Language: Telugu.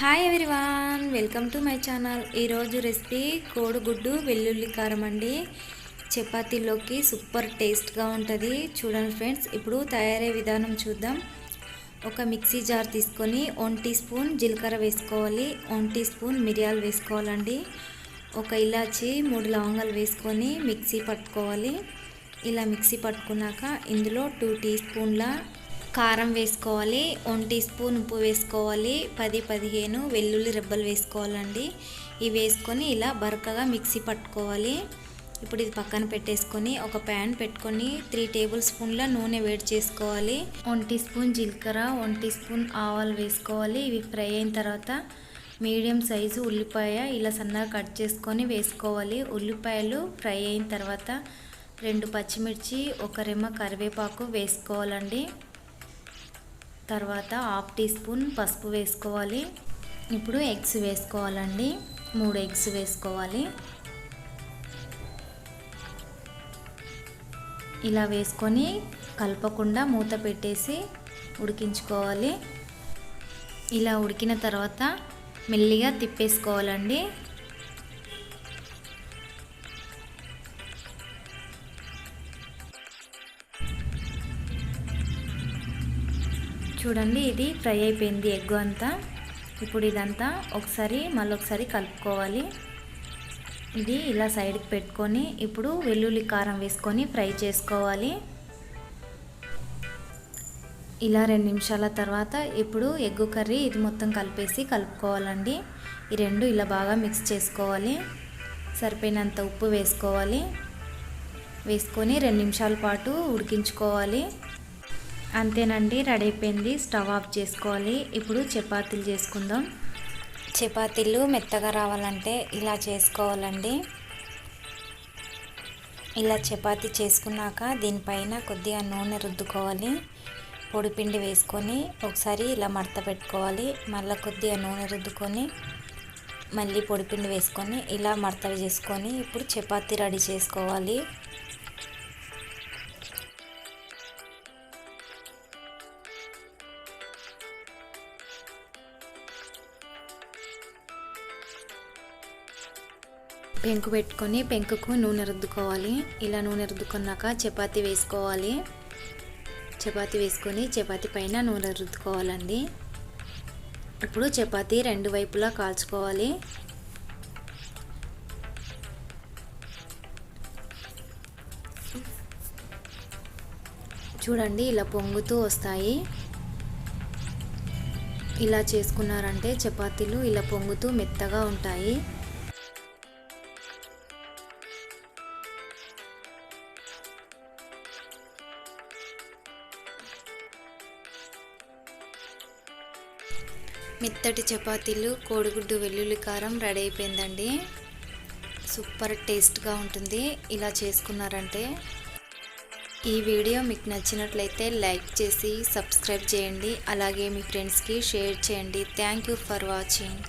Hi everyone welcome to my channel ఈరోజు రెసిపీ కోడిగుడ్డు వెల్లుల్లి కారం అండి. చపాతీలోకి సూపర్ టేస్ట్గా ఉంటుంది. చూడండి ఫ్రెండ్స్ ఇప్పుడు తయారయ్యే విధానం చూద్దాం. ఒక మిక్సీ జార్ తీసుకొని వన్ టీ స్పూన్ జీలకర్ర వేసుకోవాలి. వన్ టీ స్పూన్ మిరియాలు వేసుకోవాలండి. ఒక ఇలాచి మూడు లవంగాలు వేసుకొని మిక్సీ పట్టుకోవాలి. ఇలా మిక్సీ పట్టుకున్నాక ఇందులో టూ టీ స్పూన్ల కారం వేసుకోవాలి వన్ టీ స్పూన్ ఉప్పు వేసుకోవాలి పది పదిహేను వెల్లుల్లి రెబ్బలు వేసుకోవాలండి. ఇవి వేసుకొని ఇలా బరకగా మిక్సీ పట్టుకోవాలి. ఇప్పుడు ఇది పక్కన పెట్టేసుకొని ఒక ప్యాన్ పెట్టుకొని త్రీ టేబుల్ స్పూన్ల నూనె వేడి చేసుకోవాలి. వన్ టీ స్పూన్ జీలకర్ర వన్ టీ స్పూన్ ఆవాలు వేసుకోవాలి. ఇవి ఫ్రై అయిన తర్వాత మీడియం సైజు ఉల్లిపాయ ఇలా సన్నగా కట్ చేసుకొని వేసుకోవాలి. ఉల్లిపాయలు ఫ్రై అయిన తర్వాత రెండు పచ్చిమిర్చి ఒక రెమ్మ కరివేపాకు వేసుకోవాలండి. తర్వాత హాఫ్ టీ స్పూన్ పసుపు వేసుకోవాలి. ఇప్పుడు ఎగ్స్ వేసుకోవాలండి. మూడు ఎగ్స్ వేసుకోవాలి. ఇలా వేసుకొని కలపకుండా మూత పెట్టేసి ఉడికించుకోవాలి. ఇలా ఉడికిన తర్వాత మెల్లిగా తిప్పేసుకోవాలండి. చూడండి ఇది ఫ్రై అయిపోయింది ఎగ్ అంతా. ఇప్పుడు ఇదంతా ఒకసారి మళ్ళీ ఒకసారి కలుపుకోవాలి. ఇది ఇలా సైడ్కి పెట్టుకొని ఇప్పుడు వెల్లుల్లి కారం వేసుకొని ఫ్రై చేసుకోవాలి. ఇలా రెండు నిమిషాల తర్వాత ఇప్పుడు ఎగ్గు కర్రీ ఇది మొత్తం కలిపేసి కలుపుకోవాలండి. ఈ రెండు ఇలా బాగా మిక్స్ చేసుకోవాలి. సరిపోయినంత ఉప్పు వేసుకోవాలి. వేసుకొని రెండు నిమిషాల పాటు ఉడికించుకోవాలి. అంతేనండి రెడీ అయిపోయింది స్టవ్ ఆఫ్ చేసుకోవాలి. ఇప్పుడు చపాతీలు చేసుకుందాం. చపాతీలు మెత్తగా రావాలంటే ఇలా చేసుకోవాలండి. ఇలా చపాతీ చేసుకున్నాక దీనిపైన కొద్దిగా నూనె రుద్దుకోవాలి. పొడిపిండి వేసుకొని ఒకసారి ఇలా మడత పెట్టుకోవాలి. మళ్ళీ కొద్దిగా నూనె రుద్దుకొని మళ్ళీ పొడిపిండి వేసుకొని ఇలా మడత చేసుకొని ఇప్పుడు చపాతీ రెడీ చేసుకోవాలి. పెంకు పెట్టుకొని పెంకుకు నూనె రుద్దుకోవాలి. ఇలా నూనె రుద్దుకున్నాక చపాతీ వేసుకోవాలి. చపాతీ వేసుకొని చపాతీ పైన నూనె రుద్దుకోవాలండి. ఇప్పుడు చపాతీ రెండు వైపులా కాల్చుకోవాలి. చూడండి ఇలా పొంగుతూ వస్తాయి. ఇలా చేసుకున్నారంటే చపాతీలు ఇలా పొంగుతూ మెత్తగా ఉంటాయి. మెత్తటి చపాతీలు కోడిగుడ్డు వెల్లుల్లి కారం రెడీ అయిపోయిందండి. సూపర్ టేస్ట్గా ఉంటుంది. ఇలా చేసుకున్నారంటే ఈ వీడియో మీకు నచ్చినట్లయితే లైక్ చేసి సబ్స్క్రైబ్ చేయండి. అలాగే మీ ఫ్రెండ్స్కి షేర్ చేయండి. Thank you for watching.